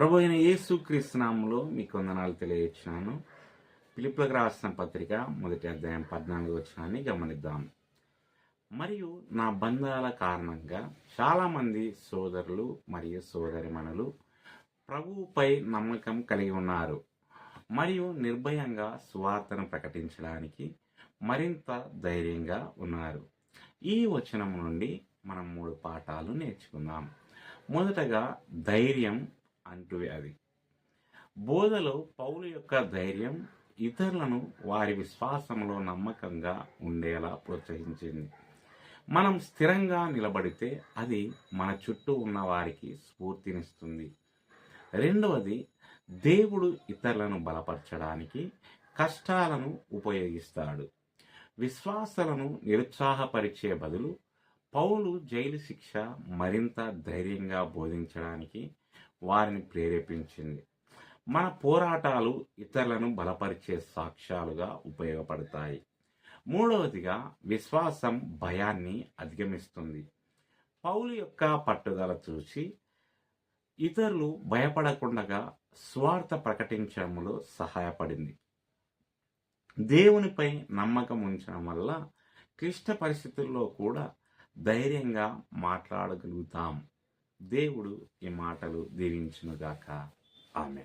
ప్రభు అయిన యేసు క్రీస్తునామంలో మీకు వందనాలు తెలియజేస్తున్నాను. పిలుపులకు రాసిన పత్రిక మొదటి అధ్యాయం పద్నాలుగు వచ్చినాన్ని గమనిద్దాం. మరియు నా బంధాల కారణంగా చాలామంది సోదరులు మరియు సోదరిమణులు ప్రభువుపై నమ్మకం కలిగి ఉన్నారు. మరియు నిర్భయంగా స్వార్థను ప్రకటించడానికి మరింత ధైర్యంగా ఉన్నారు. ఈ వచనం నుండి మనం మూడు పాఠాలు నేర్చుకుందాం. మొదటగా ధైర్యం అంటూ అవి బోధలో పౌలు యొక్క ధైర్యం ఇతరులను వారి విశ్వాసంలో నమ్మకంగా ఉండేలా ప్రోత్సహించింది. మనం స్థిరంగా నిలబడితే అది మన చుట్టూ ఉన్న వారికి స్ఫూర్తినిస్తుంది. రెండవది దేవుడు ఇతరులను బలపరచడానికి కష్టాలను ఉపయోగిస్తాడు. విశ్వాసాలను నిరుత్సాహపరిచే బదులు పౌలు జైలు శిక్ష మరింత ధైర్యంగా బోధించడానికి వారిని ప్రేరేపించింది. మన పోరాటాలు ఇతరులను బలపరిచే సాక్ష్యాలుగా ఉపయోగపడతాయి. మూడవదిగా విశ్వాసం భయాన్ని అధిగమిస్తుంది. పౌలు యొక్క పట్టుదల చూసి ఇతరులు భయపడకుండా స్వార్థ ప్రకటించడంలో సహాయపడింది. దేవునిపై నమ్మకం ఉంచడం వల్ల క్లిష్ట పరిస్థితుల్లో కూడా ధైర్యంగా మాట్లాడగలుగుతాం. దేవుడు ఈ మాటలు దీవించునుగాక. ఆమె